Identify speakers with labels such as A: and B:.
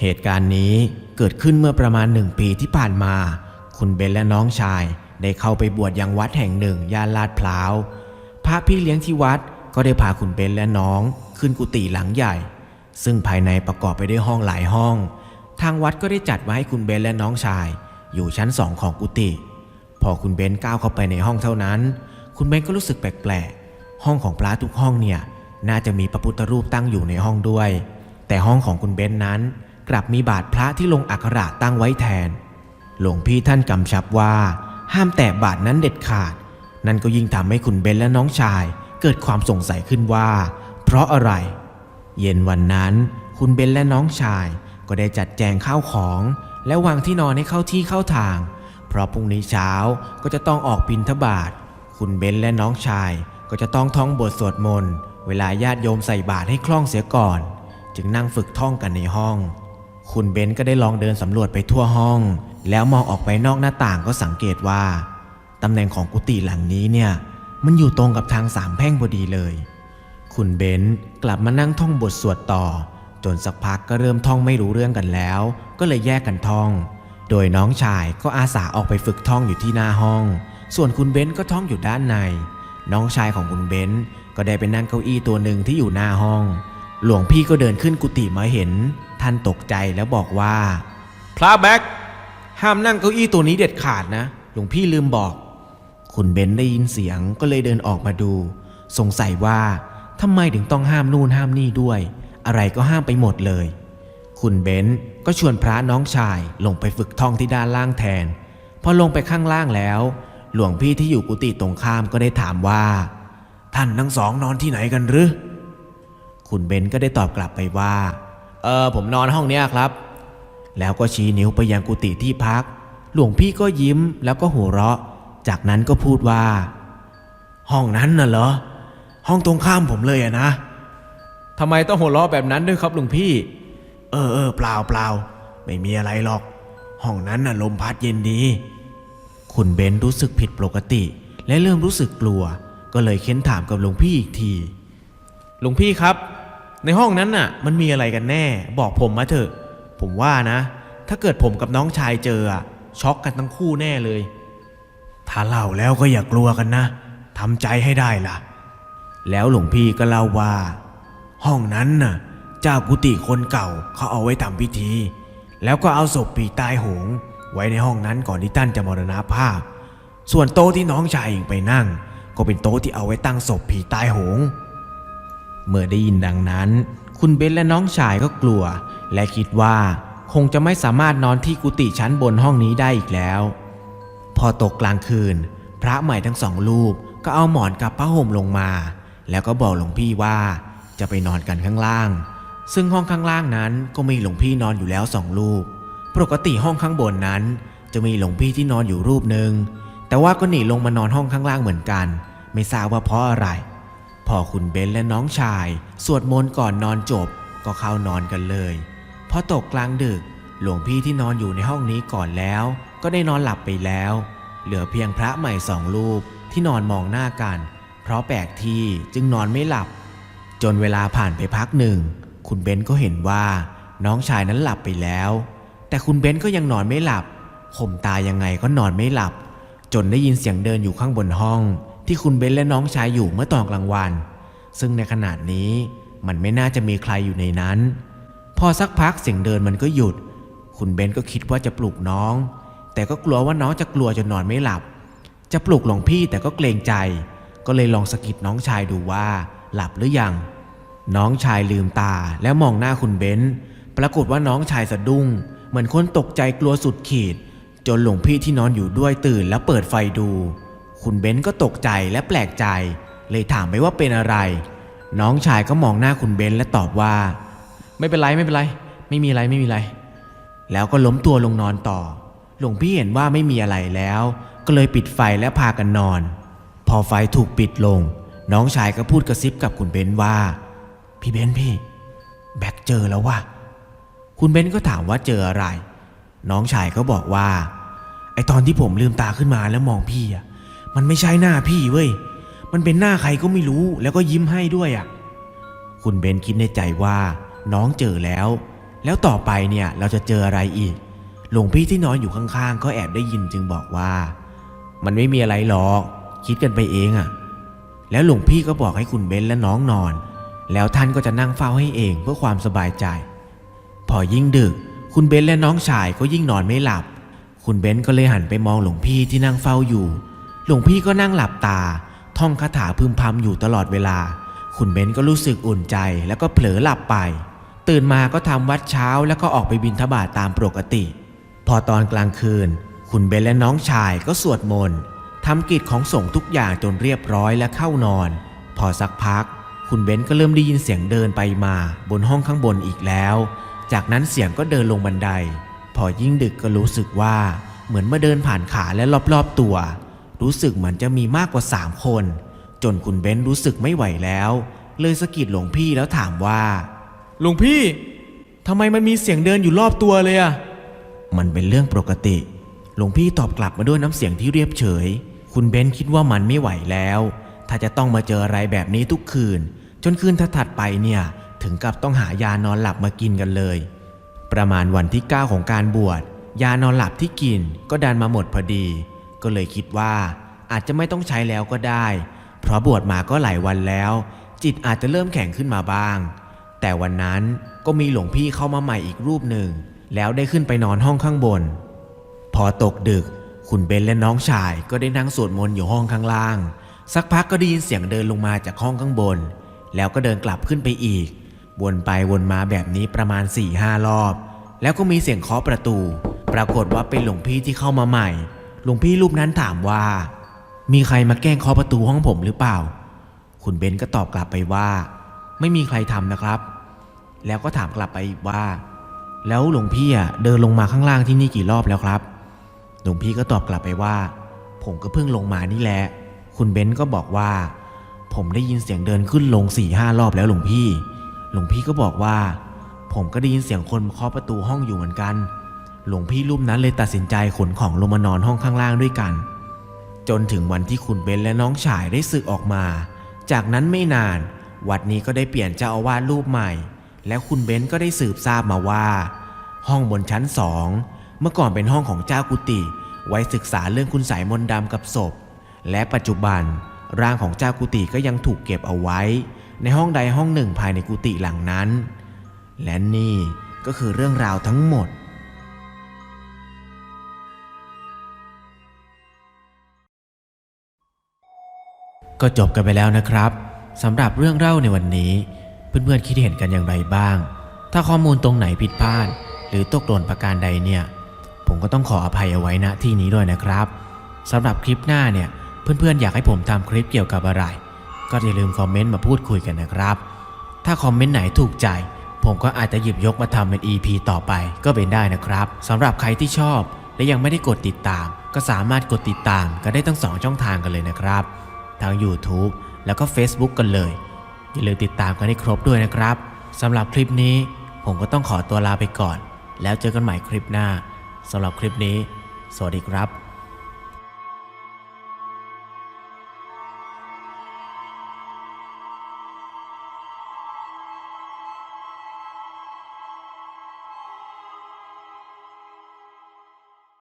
A: เหตุการณ์นี้เกิดขึ้นเมื่อประมาณหนึ่งปีที่ผ่านมา คุณเบนและน้องชายได้เข้าไปบวชยังวัดแห่งหนึ่งย่านลาดพร้าว พระพี่เลี้ยงที่วัดก็ได้พาคุณเบนและน้องขึ้นกุฏิหลังใหญ่ ซึ่งภายในประกอบไปด้วยห้องหลายห้อง ทางวัดก็ได้จัดไว้ให้คุณเบนและน้องชาย อยู่ชั้นสองของกุฏิพอคุณเบนก้าวเข้าไปในห้องเท่านั้น คุณเบนก็รู้สึกแปลกๆห้องของพระทุกห้องเนี่ยน่าจะมีพระพุทธรูปตั้งอยู่ในห้องด้วย แต่ห้องของคุณเบนนั้น กลับมีบาทพระที่ลงอักขระตั้งไว้แทน หลวงพี่ท่านกำชับว่า ห้ามแตะบาทนั้นเด็ดขาด นั่นก็ยิ่งทำให้คุณเบนและน้องชายเกิดความสงสัยขึ้นว่า เพราะอะไร เย็นวันนั้นคุณเบนและน้องชายก็ได้จัดแจงข้าวของ และวางที่นอนให้เข้าที่เข้าทาง เพราะพรุ่งนี้เช้าก็จะต้องออกบินทบาทคุณเบนและน้องชายก็จะต้องท่องบทสวดมนต์เวลาญาติโยมใส่บาตรให้คล่องเสียก่อน จึงนั่งฝึกท่องกันในห้อง คุณเบนก็ได้ลองเดินสำรวจไปทั่วห้อง แล้วมองออกไปนอกหน้าต่างก็สังเกตว่าตำแหน่งของกุฏิหลังนี้เนี่ย มันอยู่ตรงกับทางสามแพร่งพอดีเลย คุณเบนกลับมานั่งท่องบทสวดต่อ จนสักพักก็เริ่มท่องไม่รู้เรื่องกันแล้ว ก็เลยแยกกันท่อง โดยน้องชายก็อาสาออกไปฝึกท่องอยู่ที่หน้าห้อง ส่วนคุณเบนก็ท่องอยู่ด้านใน น้องชายของคุณเบนก็ได้ไปนั่งเก้าอี้ตัวหนึ่งที่อยู่หน้าห้อง หลวงพี่ก็เดินขึ้นกุฏิมาเห็น ท่านตกใจแล้วบอกว่า พระแบ็คห้ามนั่งเก้าอี้ตัวนี้เด็ดขาดนะ หลวงพี่ลืมบอก คุณเบนได้ยินเสียงก็เลยเดินออกมาดู สงสัยว่าทำไมถึงต้องห้ามนู่นห้ามนี่ด้วย อะไรก็ห้ามไปหมดเลย คุณเบนก็ชวนพระน้องชายลงไปฝึกท่องที่ด้านล่างแทน พอลงไปข้างล่างแล้ว หลวงพี่ที่อยู่กุฏิตรงข้ามก็ได้ถามว่า ท่านทั้งสองนอนที่ไหนกันหรือ คุณเบนก็ได้ตอบกลับไปว่า เออผมนอนห้องเนี้ยครับ แล้วก็ชี้นิ้วไปยังกุฏิที่พัก หลวงพี่ก็ยิ้มแล้วก็หัวเราะ จากนั้นก็พูดว่า ห้องนั้นน่ะเหรอ ห้องตรงข้ามผมเลยอะนะทำไมต้องหัวเราะแบบนั้นด้วยครับหลวงพี่ เออเออเปล่าเปล่าไม่มีอะไรหรอก ห้องนั้นน่ะลมพัดเย็นดี คุณเบนรู้สึกผิดปกติ และเริ่มรู้สึกกลัว ก็เลยเค้นถามกับหลวงพี่อีกทีหลวงพี่ครับ ในห้องนั้นน่ะ มันมีอะไรกันแน่ บอกผมมาเถอะ ผมว่านะ ถ้าเกิดผมกับน้องชายเจออะช็อกกันทั้งคู่แน่เลย ถ้าเล่าแล้วก็อย่ากลัวกันนะทำใจให้ได้ล่ะ แล้วหลวงพี่ก็เล่าว่า ห้องนั้นน่ะ เจ้ากุฏิคนเก่าเขาเอาไว้ทำพิธี แล้วก็เอาศพปีตายโหง ไว้ในห้องนั้นก่อนที่ท่านจะมรณภาพ ส่วนโต๊ะที่น้องชายเองไปนั่ง ก็เป็นโต๊ะที่เอาไว้ตั้งศพผีตายโหง เมื่อได้ยินดังนั้น คุณเบนและน้องชายก็กลัว และคิดว่าคงจะไม่สามารถนอนที่กุฏิชั้นบนห้องนี้ได้อีกแล้ว พอตกกลางคืน พระใหม่ทั้งสองรูปก็เอาหมอนกับผ้าห่มลงมา แล้วก็บอกหลวงพี่ว่าจะไปนอนกันข้างล่าง ซึ่งห้องข้างล่างนั้นก็มีหลวงพี่นอนอยู่แล้วสองรูป ปกติห้องข้างบนนั้น จะมีหลวงพี่ที่นอนอยู่รูปหนึ่งแต่ว่าก็หนีลงมานอนห้องข้างล่างเหมือนกัน ไม่ทราบว่าเพราะอะไร พอคุณเบนและน้องชาย สวดมนต์ก่อนนอนจบก็เข้านอนกันเลยพอตกกลางดึก หลวงพี่ที่นอนอยู่ในห้องนี้ก่อนแล้ว ก็ได้นอนหลับไปแล้ว เหลือเพียงพระใหม่สองรูปที่นอนมองหน้ากัน เพราะแปลกที่จึงนอนไม่หลับ จนเวลาผ่านไปพักหนึ่ง คุณเบนก็เห็นว่าน้องชายนั้นหลับไปแล้ว แต่คุณเบนก็ยังนอนไม่หลับข่มตายังไงก็นอนไม่หลับ จนได้ยินเสียงเดินอยู่ข้างบนห้อง ที่คุณเบนและน้องชายอยู่เมื่อตอนกลางวัน ซึ่งในขณะนี้มันไม่น่าจะมีใครอยู่ในนั้น พอสักพักเสียงเดินมันก็หยุด คุณเบนก็คิดว่าจะปลุกน้อง แต่ก็กลัวว่าน้องจะกลัวจนนอนไม่หลับ จะปลุกหลวงพี่แต่ก็เกรงใจ ก็เลยลองสะกิดน้องชายดูว่า หลับหรือยัง น้องชายลืมตาแล้วมองหน้าคุณเบนปรากฏว่าน้องชายสะดุ้ง เหมือนคนตกใจกลัวสุดขีด จนหลวงพี่ที่นอนอยู่ด้วยตื่นแล้วเปิดไฟดู คุณเบนก็ตกใจและแปลกใจ เลยถามไปว่าเป็นอะไร น้องชายก็มองหน้าคุณเบนและตอบว่า ไม่เป็นไรไม่เป็นไร ไม่มีอะไรไม่มีอะไร แล้วก็ล้มตัวลงนอนต่อ หลวงพี่เห็นว่าไม่มีอะไรแล้ว ก็เลยปิดไฟและพากันนอน พอไฟถูกปิดลง น้องชายก็พูดกระซิบกับคุณเบนว่า พี่เบนพี่ แบ็คเจอแล้วว่ะคุณเบนก็ถามว่าเจออะไร น้องชายก็บอกว่าไอตอนที่ผมลืมตาขึ้นมาแล้วมองพี่อะ มันไม่ใช่หน้าพี่เว้ย มันเป็นหน้าใครก็ไม่รู้แล้วก็ยิ้มให้ด้วยอะ คุณเบนคิดในใจว่า น้องเจอแล้ว แล้วต่อไปเนี่ยเราจะเจออะไรอีก หลวงพี่ที่นอนอยู่ข้างๆ ก็แอบได้ยินจึงบอกว่า มันไม่มีอะไรหรอก คิดกันไปเองอะ แล้วหลวงพี่ก็บอกให้คุณเบนและน้องนอน แล้วท่านก็จะนั่งเฝ้าให้เองเพื่อความสบายใจ พอยิ่งดึก คุณเบนและน้องชายก็ยิ่งนอนไม่หลับ คุณเบนก็เลยหันไปมองหลวงพี่ที่นั่งเฝ้าอยู่ หลวงพี่ก็นั่งหลับตา ท่องคาถาพึมพำอยู่ตลอดเวลา คุณเบนก็รู้สึกอุ่นใจแล้วก็เผลอหลับไป ตื่นมาก็ทำวัดเช้าแล้วก็ออกไปบิณฑบาตตามปกติ พอตอนกลางคืน คุณเบนและน้องชายก็สวดมนต์ทำกิจของสงฆ์ทุกอย่างจนเรียบร้อยและเข้านอน พอสักพัก คุณเบนก็เริ่มได้ยินเสียงเดินไปมาบนห้องข้างบนอีกแล้ว จากนั้นเสียงก็เดินลงบันได พอยิ่งดึกก็รู้สึกว่าเหมือนมาเดินผ่านขาและรอบๆตัว รู้สึกเหมือนจะมีมากกว่าสามคน จนคุณเบนรู้สึกไม่ไหวแล้ว เลยสะกิดหลวงพี่แล้วถามว่า
B: หลวงพี่ทำไมมันมีเสียงเดินอยู่รอบตัวเลยอะ
A: มันเป็นเรื่องปกติ หลวงพี่ตอบกลับมาด้วยน้ำเสียงที่เรียบเฉย คุณเบนคิดว่ามันไม่ไหวแล้ว ถ้าจะต้องมาเจออะไรแบบนี้ทุกคืน จนคืนถัดๆไปเนี่ยถึงกับต้องหายานอนหลับมากินกันเลย ประมาณวันที่ 9 ของการบวช ยานอนหลับที่กินก็ดันมาหมดพอดี ก็เลยคิดว่าอาจจะไม่ต้องใช้แล้วก็ได้ เพราะบวชมาก็หลายวันแล้ว จิตอาจจะเริ่มแข็งขึ้นมาบ้าง แต่วันนั้นก็มีหลวงพี่เข้ามาใหม่อีกรูปหนึ่ง แล้วได้ขึ้นไปนอนห้องข้างบน พอตกดึก คุณเบนและน้องชายก็ได้นั่งสวดมนต์อยู่ห้องข้างล่าง สักพักก็ได้ยินเสียงเดินลงมาจากห้องข้างบน แล้วก็เดินกลับขึ้นไปอีก วนไปวนมาแบบนี้ประมาณ4ี่ห้ารอบ แล้วก็มีเสียงเคาะประตู ปรากฏว่าเป็นหลวงพี่ที่เข้ามาใหม่ หลวงพี่รูปนั้นถามว่า มีใครมาแกล้งเคาะประตูห้องผมหรือเปล่า คุณเบนก็ตอบกลับไปว่า ไม่มีใครทำนะครับ แล้วก็ถามกลับไปว่า แล้วหลวงพี่อะเดินลงมาข้างล่างที่นี่กี่รอบแล้วครับ หลวงพี่ก็ตอบกลับไปว่า ผมก็เพิ่งลงมานี่แหละ คุณเบนซ์ก็บอกว่า ผมได้ยินเสียงเดินขึ้นลงสี่ห้ารอบแล้วหลวงพี่ หลวงพี่ก็บอกว่า ผมก็ได้ยินเสียงคนเคาะประตูห้องอยู่เหมือนกัน หลวงพี่รูปนั้นเลยตัดสินใจขนของลงมานอนห้องข้างล่างด้วยกัน จนถึงวันที่คุณเบนและน้องชายได้สึกออกมา จากนั้นไม่นาน วัดนี้ก็ได้เปลี่ยนเจ้าอาวาสรูปใหม่ แล้วคุณเบนก็ได้สืบทราบมาว่า ห้องบนชั้นสองเมื่อก่อนเป็นห้องของเจ้ากุฏิไว้ศึกษาเรื่องคุณสายมนต์ดำกับศพ และปัจจุบัน ร่างของเจ้ากุฏิก็ยังถูกเก็บเอาไว้ ในห้องใดห้องหนึ่งภายในกุฏิหลังนั้น และนี่ก็คือเรื่องราวทั้งหมด ก็จบกันไปแล้วนะครับสำหรับเรื่องเล่าในวันนี้ เพื่อนๆคิดเห็นกันอย่างไรบ้าง ถ้าข้อมูลตรงไหนผิดพลาด หรือตกหล่นประการใดเนี่ย ผมก็ต้องขออภัยเอาไว้ณที่นี้ด้วยนะครับสำหรับคลิปหน้าเนี่ยเพื่อนๆอยากให้ผมทำคลิปเกี่ยวกับอะไร ก็อย่าลืมคอมเมนต์มาพูดคุยกันนะครับ ถ้าคอมเมนต์ไหนถูกใจ ผมก็อาจจะหยิบยกมาทำเป็น EP ต่อไปก็เป็นได้นะครับสำหรับใครที่ชอบและยังไม่ได้กดติดตาม ก็สามารถกดติดตามกันได้ทั้งสองช่องทางกันเลยนะครับ ทาง YouTube แล้วก็ Facebook กันเลย อย่าลืมติดตามกันให้ครบด้วยนะครับสำหรับคลิปนี้ผมก็ต้องขอตัวลาไปก่อน แล้วเจอกันใหม่คลิปหน้าสำหรับคลิปนี้ สวัสดีครับ